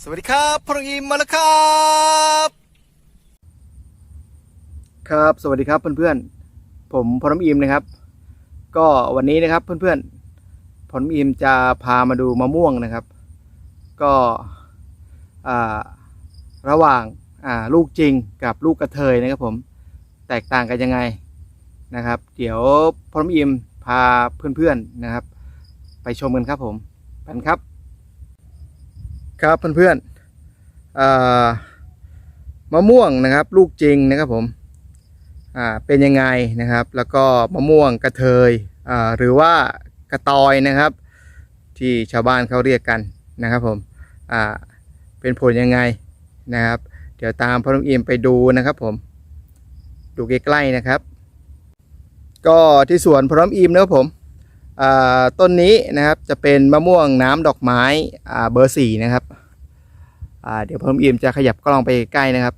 สวัสดีครับพระอิมมาแล้วครับ ครับ สวัสดีครับเพื่อนๆ ผมพรหมอิมนะครับ ก็วันนี้นะครับเพื่อนๆพรหมอิมจะพามาดูมะม่วงนะครับ ก็อ่าระหว่างอ่าลูกจริงกับลูกกระเทยนะครับผมแตกต่างกันยังไงนะครับ เดี๋ยวพรหมอิมพาเพื่อนๆนะครับ ไปชมกันครับผมกันครับ ครับเพื่อนๆอ่ามะม่วงนะครับ ลูกจริงนะครับผมเป็นยังไงนะครับ แล้วก็มะม่วงกระเทยหรือว่ากระตอยนะครับ ที่ชาวบ้านเขาเรียกกันนะครับผมเป็นผลยังไงนะครับ เดี๋ยวตามพ่อลุงอิมไปดูนะครับผมดูใกล้ๆนะครับ ก็ที่สวนพร้อมอิมนะครับผม ต้นนี้นะครับจะเป็นมะม่วงน้ำดอกไม้เบอร์สี่นะครับเดี๋ยวพ่ออิมจะขยับกล้องไปใกล้นะครับ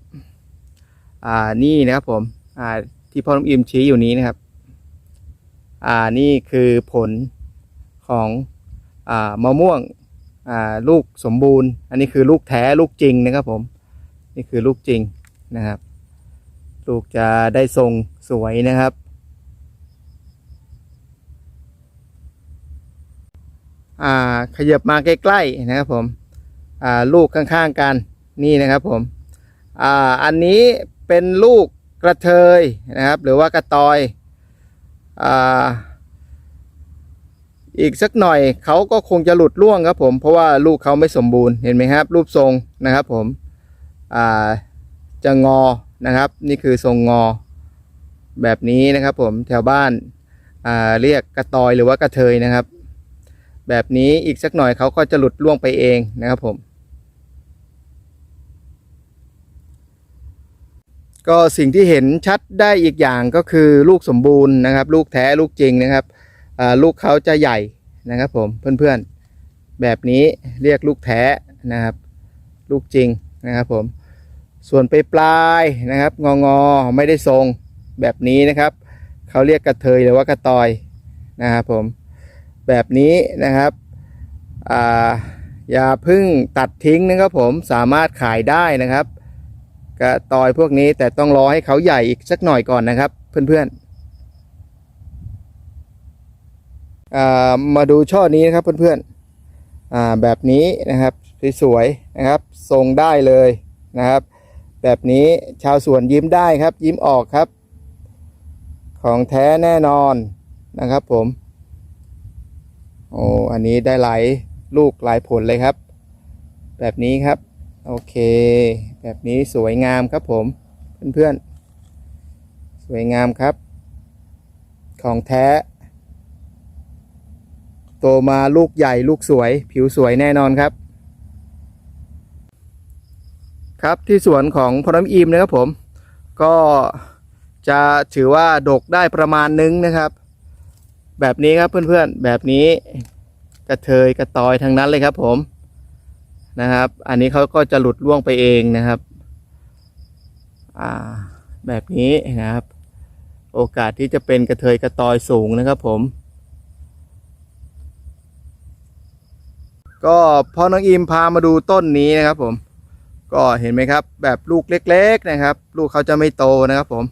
นี่นะครับผมที่พ่ออิมชี้อยู่นี้นะครับนี่คือผลของอมะม่วงลูกสมบูรณ์ อันนี้คือลูกแท้ลูกจริงนะครับผมนี่คือลูกจริงนะครับ ลูกจะได้ทรงสวยนะครับ อ่าขยับมาใกล้ๆนะครับผมอ่าลูกข้างๆกันนี่นะครับผมอ่าอันนี้เป็นลูกกระเทยนะครับ หรือว่ากระตอยอ่าอีกสักหน่อยเขาก็คงจะหลุดร่วงครับผม เพราะว่าลูกเขาไม่สมบูรณ์เห็นไหมครับ รูปทรงนะครับผมอ่าจะงอนะครับ นี่คือทรงงอแบบนี้นะครับผมแถวบ้านอ่าเรียกกระตอยหรือว่ากระเทยนะครับ แบบนี้อีกสักหน่อยเขาก็จะหลุดล่วงไปเองนะครับผม ก็สิ่งที่เห็นชัดได้อีกอย่างก็คือลูกสมบูรณ์นะครับ ลูกแท้ลูกจริงนะครับลูกเขาจะใหญ่นะครับผมเพื่อนๆ แบบนี้เรียกลูกแท้นะครับ ลูกจริงนะครับผมส่วนไปปลายๆนะครับ งองอๆไม่ได้ทรงแบบนี้นะครับ เขาเรียกกระเทยหรือว่ากระตอยนะครับผม แบบนี้นะครับอย่าพึ่งตัดทิ้งนะครับผมสามารถขายได้นะครับกระตอยพวกนี้แต่ต้องรอให้เขาใหญ่อีกสักหน่อยก่อนนะครับ เพื่อนๆมาดูช่อนี้นะครับเพื่อนๆแบบนี้นะครับสวยๆนะครับ ทรงได้เลยนะครับ แบบนี้ชาวสวนยิ้มได้ครับ ยิ้มออกครับ ของแท้แน่นอนนะครับผม โอ้อันนี้ได้หลายลูกหลายผลเลยครับ แบบนี้ครับ โอเค แบบนี้สวยงามครับผมเพื่อนๆ สวยงามครับ ของแท้ โตมาลูกใหญ่ลูกสวย ผิวสวยแน่นอนครับ ครับที่สวนของพอน้ำอิมนะครับผม ก็จะถือว่าดกได้ประมาณนึงนะครับ แบบนี้ครับเพื่อนๆ แบบนี้กระเทยกระตอยทั้งนั้นเลยครับผมนะครับ อันนี้เขาก็จะหลุดล่วงไปเองนะครับ อ่า แบบนี้นะครับ โอกาสที่จะเป็นกระเทยกระตอยสูงนะครับผม ก็พอน้องอิมพามาดูต้นนี้นะครับผม ก็เห็นไหมครับ แบบลูกเล็ก ๆ นะครับ ลูกเขาจะไม่โตนะครับผม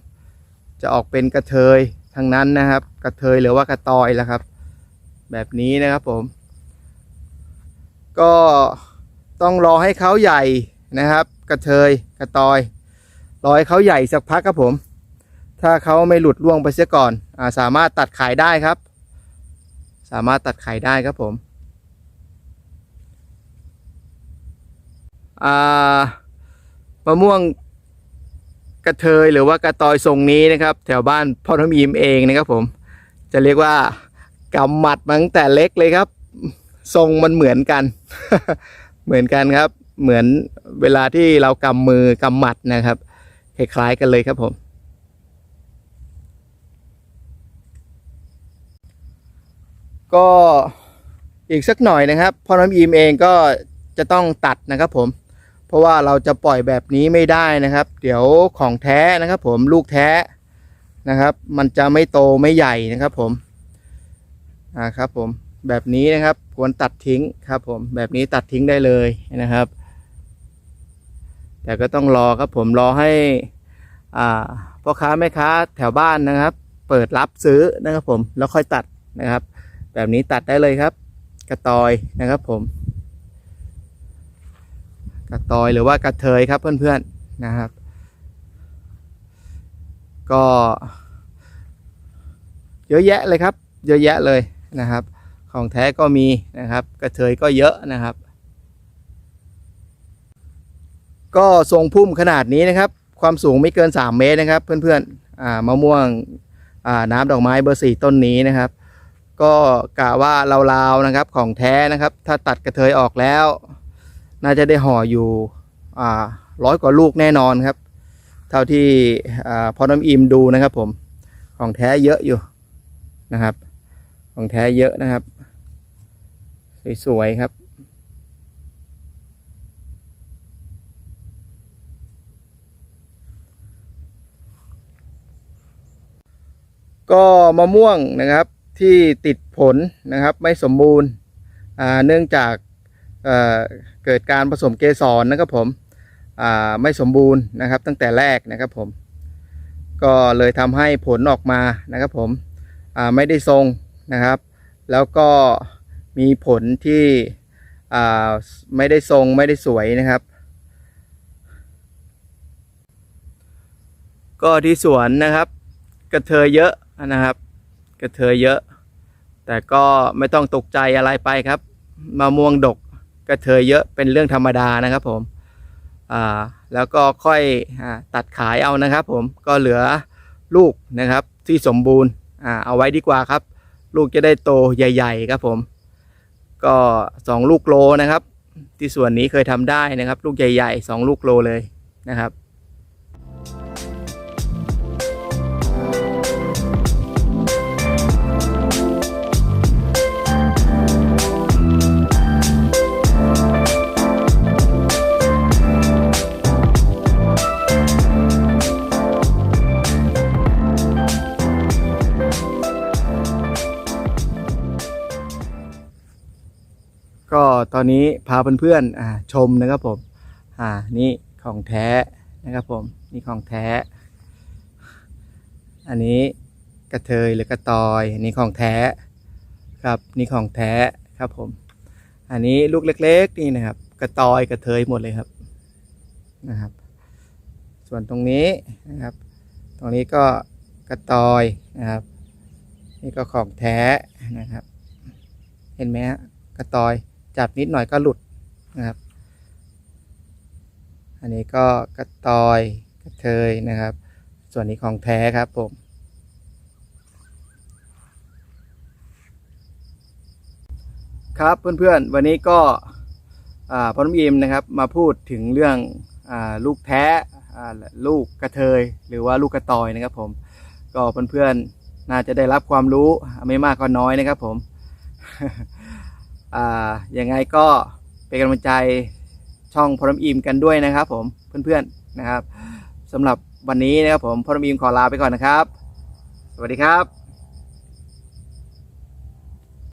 จะออกเป็นกระเทย ทั้งนั้นนะครับ กระเทยหรือว่ากระตอยละครับ แบบนี้นะครับผม ก็ต้องรอให้เขาใหญ่นะครับ กระเทยกระตอย รอให้เขาใหญ่สักพักครับผม ถ้าเขาไม่หลุดล่วงไปเสียก่อนอาสามารถตัดขายได้ครับ สามารถตัดขายได้ครับผมอ่ามะม่วง กระเทยหรือว่ากระตอยทรงนี้นะครับ แถวบ้านพ่อทมีมเองนะครับผม จะเรียกว่ากำหมัดมาตั้งแต่เล็กเลยครับ ทรงมันเหมือนกัน เหมือนกันครับ เหมือนเวลาที่เรากำมือกำหมัดนะครับคล้ายๆกันเลยครับผม ก็อีกสักหน่อยนะครับพ่อน้ำอีมเองก็จะต้องตัดนะครับผม เพราะว่าเราจะปล่อยแบบนี้ไม่ได้นะครับ เดี๋ยวของแท้นะครับ ผมลูกแท้นะครับ มันจะไม่โตไม่ใหญ่นะครับผมอ่าครับผมแบบนี้นะครับควรตัดทิ้งครับ ผมแบบนี้ตัดทิ้งได้เลยนะครับ แต่ก็ต้องรอครับผมรอให้อ่าพ่อค้าแม่ค้าแถวบ้านนะครับ เปิดรับซื้อนะครับผมแล้วค่อยตัดนะครับ แบบนี้ตัดได้เลยครับ กระตอยนะครับผม กระตอยหรือว่ากระเทยครับเพื่อนๆนะครับ ก็เยอะแยะเลยครับ เยอะแยะเลยนะครับ ของแท้ก็มีนะครับ กระเทยก็เยอะนะครับ ก็ทรงพุ่มขนาดนี้นะครับ ความสูงไม่เกิน 3 เมตรนะครับ เพื่อนๆมะม่วงน้ำดอกไม้เบอร์สี่ต้นนี้นะครับ ก็กะว่าลาวๆนะครับของแท้นะครับ ถ้าตัดกระเทยออกแล้ว น่าจะได้ห่ออยู่ร้อยกว่าลูกแน่นอนครับ เท่าที่อ่าพอน้ำอิ่มดูนะครับผมของแท้เยอะอยู่นะครับ ของแท้เยอะนะครับ สวยๆครับก็มะม่วงนะครับที่ติดผลนะครับไม่สมบูรณ์เนื่องจาก เเกิดการผสมเกสรนะครับผมไม่สมบูรณ์นะครับ ตั้งแต่แรกนะครับผม ก็เลยทำให้ผลออกมานะครับผมไม่ได้ทรงนะครับ แล้วก็มีผลที่ไม่ได้ทรงไม่ได้สวยนะครับ ก็ที่สวนนะครับ กระเทยเยอะนะครับ กระเทยเยอะ แต่ก็ไม่ต้องตกใจอะไรไปครับมะม่วงดก กระเทยเยอะเป็นเรื่องธรรมดานะครับผมอ่าแล้วก็ค่อยอตัดขายเอานะครับผมก็เหลือลูกนะครับที่สมบูรณ์อ่าเอาไว้ดีกว่าครับ ลูกจะได้โตใหญ่ ๆ ครับผม ก็สองลูกโลนะครับ ที่ส่วนนี้เคยทำได้นะครับ ลูกใหญ่ๆสองลูกโลเลยนะครับ ตอนนี้พาเพื่อนๆชมนะครับผมอ่านี่ของแท้นะครับผมนี่ของแท้ อันนี้กระเทยหรือกระตอยอันนี้ของแท้ครับนี่ของแท้ครับผม อันนี้ลูกเล็ก ๆ นี่นะครับ กระตอยกระเทยหมดเลยครับนะครับ ส่วนตรงนี้นะครับ ตรงนี้ก็กระตอยนะครับ นี่ก็ของแท้นะครับ เห็นไหมฮะกระตอย จับนิดหน่อยก็หลุดนะครับ อันนี้ก็กระตอยกระเทยนะครับ ส่วนนี้ของแท้ครับผมครับเพื่อนๆวันนี้ก็พอน้ำยิมนะครับมาพูดถึงเรื่องอลูกแท้ลูกกระเทย หรือว่าลูกกระตอยนะครับผมก็เพื่อนๆน่าจะได้รับความรู้ไม่มากก็น้อยนะครับผม อ่ายังไงก็เป็นกำลังใจช่องพรมอิมกันด้วยนะครับ ผมเพื่อนๆนะครับสำหรับวันนี้นะครับผมพรมอิมขอลาไปก่อนนะครับ สวัสดีครับ